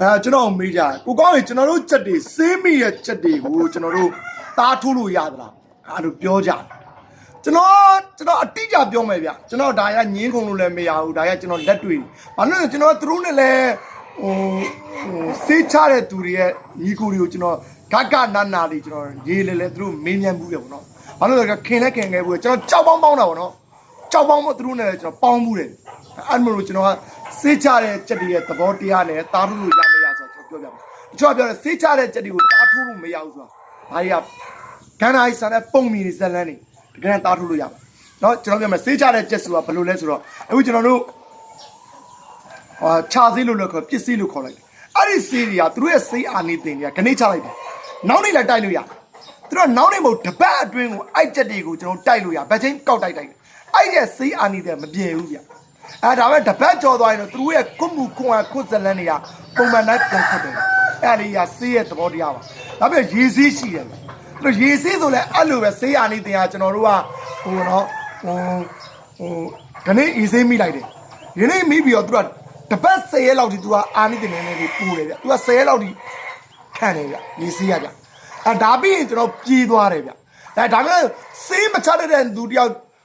အဲကျွန်တော်မေးကြတယ်ကိုကောင်းရင်ကျွန်တော်တို့ချက်တွေစေးမိရဲ့ချက်တွေကိုကျွန်တော်တို့သားထိုးလို့ရသလားအဲ့လိုပြောကြတယ်ကျွန်တော်ကျွန်တော်အတိအကျပြောမယ်ဗျကျွန်တော်ဒါရညင်းကုန်လို့လည်းမရဘူးဒါရကျွန်တော်လက်တွေ့ဘာလို့လဲကျွန်တော်သူတို့နဲ့လည်းဟိုဟိုစေးချတဲ့သူတွေရဲ့ညီကိုတွေကိုကျွန်တော်ဂကနာနာလေးကျွန်တော်ရေးလေလေသူတို့မေးမြန်းမှုရပေါ့နော်ဘာလို့လဲဆိုတော့ခင်လဲခင်ခဲ့ဘူးကျွန်တော်ကြောက်ပေါင်းပေါင်းတာပေါ့နော်ကြောက်ပေါင်းမသူတို့နဲ့လည်းကျွန်တော်ပေါင်းမှုတယ်အဲ့လိုမျိုးကျွန်တော်က စေးချတဲ့ချက်တွေရဲ့သဘောတရားနဲ့တားထုတ်လို့ရမရဆိုတော့ကျွန်တော်ပြောပြမယ်တချို့ကပြောတယ်စေးချတဲ့ချက်တွေကိုတားထုတ်လို့မရဘူးဆိုတာဘာတွေကကန္နာကြီးဆန်တဲ့ပုံမီတွေဇက်လန်းတွေတကယ်တားထုတ်လို့ရပါเนาะကျွန်တော်ပြောမယ်စေးချတဲ့ချက်ဆိုတာဘယ်လိုလဲဆိုတော့အခုကျွန်တော်တို့ဟာခြာစေးလို့လည်းခေါ်ပစ္စည်းလို့ခေါ်လိုက်တယ်အဲ့ဒီစေးတွေကသူတို့ရဲ့စေးအာနေတင်တွေကခဏချလိုက်တယ်နောက်နေ့လည်းတိုက်လို့ရတယ်သူတို့ကနောက်နေ့မဟုတ်တပတ်အတွင်းကိုအဲ့ချက်တွေကိုကျွန်တော်တိုက်လို့ရဗတ်ချင်းကောက်တိုက်တိုက်တယ်အဲ့ဒီစေးအာနေတဲ့မပြေဘူးဗျ အဲဒါပဲတပတ်ကြော်သွားရင်တော့သူတို့ရဲ့ကုမှုခွန်အားကုဇလန်းတွေကပုံမှန်တိုင်းပြန်ထွက်တယ်အဲ့ဒီကစေးရဲ့သဘောတရားပါဒါပေမဲ့ရေစေးရှိတယ်သူတို့ရေစေးဆိုလဲအဲ့လိုပဲစေးအာနေတင်ကကျွန်တော်တို့ကဟိုနော်ဟိုဟိုခဏအေးစေးမိလိုက်တယ်ယနေ့မိပြီးတော့သူကတပတ်10ရက်လောက်ဒီသူကအာနိတင်နေနေလေးပူတယ်ဗျသူက10ရက်လောက်ဒီခံတယ်ဗျရေစေးရဗျအဲဒါပြီးရင်ကျွန်တော်ပြေးသွားတယ်ဗျအဲဒါပေမဲ့စေးမချတဲ့တဲ့သူတယောက်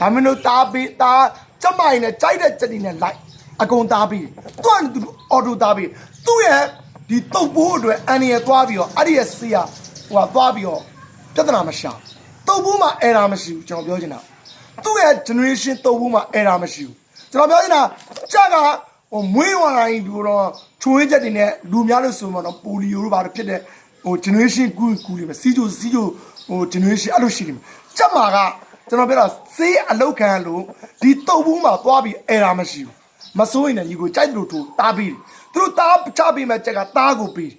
ဒါမင်းတို့တားပေးတားကျမရင်နဲ့ကြိုက်တဲ့ချက်တွေနဲ့လိုက်အကုန်တားပြီးသူကသူအော်တိုတားပြီးသူ့ရဲ့ဒီတုတ်ပိုးအတွက်အန်ရသွားပြီးတော့အဲ့ဒီရဲ့စေးကဟိုကသွားပြီးတော့ပြဿနာမရှာတုတ်ပိုးမှာအဲရာမရှိဘူးကျွန်တော်ပြောချင်တာသူ့ရဲ့ generation တုတ်ပိုးမှာအဲရာမရှိဘူးကျွန်တော်ပြောချင်တာကြက်ကဟိုမွေးဝင်လာရင်ဒီတော့ချွေးချက်တွေနဲ့လူများလို့ဆိုမှတော့ပိုလီယိုတို့ဘာလို့ဖြစ်တဲ့ဟို generation ကူကူတွေပဲစီဂျိုစီဂျိုဟို generation အဲ့လိုရှိတယ်ကြက်မှာက ကျွန်တော်ပြောတာစေးအလောက်ခံလို့ဒီတုတ်ဘူးမှာသွားပြီးအဲရာမရှိဘူးမစိုးရင်လည်းညီကိုကြိုက်တယ်လို့ထိုးတားပြီးတယ်သူတို့တားချပြီးမှကြက်ကတားကိုပြီးတယ်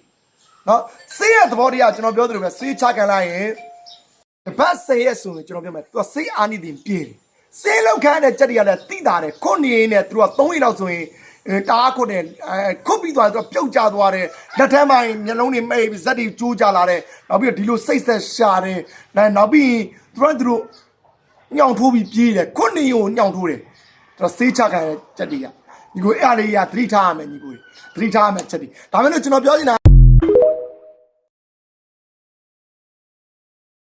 နော်စေးရဲ့သဘောတရားကျွန်တော်ပြောသလိုပဲစေးချခံလိုက်ရင်တပတ်စေးရဲ့ဆိုရင်ကျွန်တော်ပြောမယ်သူကစေးအာနိတင်ပြေးတယ်စေးလောက်ခံတဲ့ကြက်တွေကလည်းတိတာတယ်ခုနေရင်းနဲ့သူက3ရက်လောက်ဆိုရင်အဲတားခုတ်တယ်အဲခုတ်ပြီးသွားတော့ပြုတ်ကျသွားတယ်လက်ထမ်းပိုင်းမျက်လုံးတွေမိတ်ပြီးဇက်တွေကျိုးကြလာတယ်နောက်ပြီးတော့ဒီလိုစိတ်ဆက်ရှာတယ်နောက်ပြီးသူတို့သူတို့ ညောင်ထိုးပြီးပြေးတယ်ခုနှစ်ယုံညောင်ထိုးတယ်တော့စေးချခံတဲ့ချက်တွေကညီကိုအဲ့အလေးရသတိထားရမယ်ညီကိုသတိထားရမယ်ချက်တွေဒါမဲ့လို့ကျွန်တော်ပြောချင်တာ